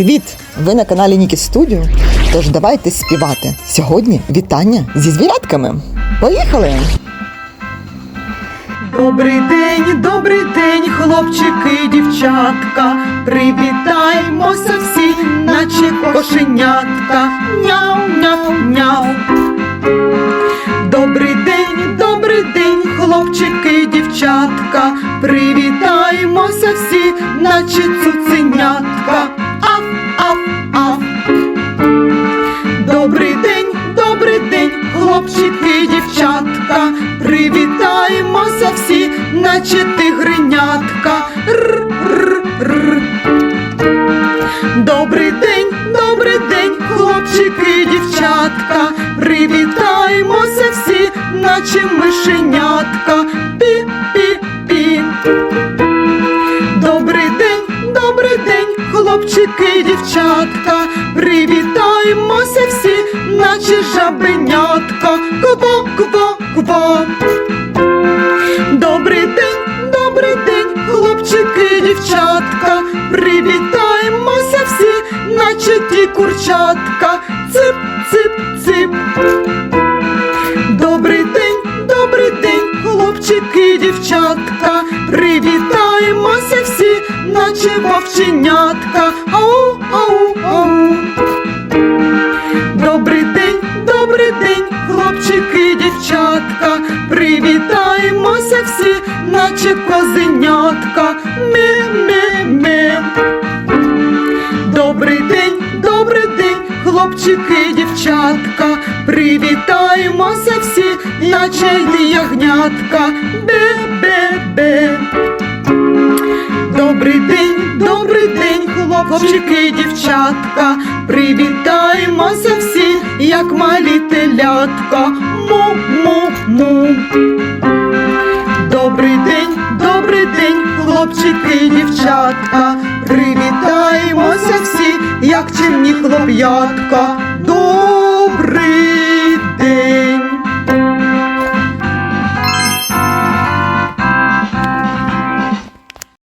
Привіт! Ви на каналі Нікі Студіо. Тож давайте співати. Сьогодні вітання зі звірятками. Поїхали! Добрий день, добрий день, хлопчики, дівчатка. Привітаємося всі, наче кошенятка. Няу, няу, няу. Добрий день, добрий день, хлопчики, дівчатка. Привітаємося всі, наче цуценятка. Наче тигренятка. Р, р, р. Добрий день, добрий день, хлопчики, дівчатка. Привітаємося всі, наче мишенятка. Пі, пі, пі. Добрий день, добрий день, хлопчики, дівчатка. Привітаємося всі, наче жабенятка. Кво, кво, кво. Привітаємося всі, наче ті курчатка. Цip, цip, цip. Добрий день, добрий день, хлопчики, дівчатка. Привітаємося всі, наче вовченятка. Ау, ау, ау. Добрий день, добрий день, хлопчики, дівчатка. Привітаємося наче козенятка. Ме-ме-ме. Добрий день, добрий день, хлопчики, дівчатка. Привітаємося всі, наче й ягнятка. Бе-бе-бе. Добрий день, добрий день, хлопчики, дівчатка. Привітаємося всі, як малі телятка. Му-му-му. Хлопчики, дівчатка. Привітаємося всі, як чимні хлоп'ятка.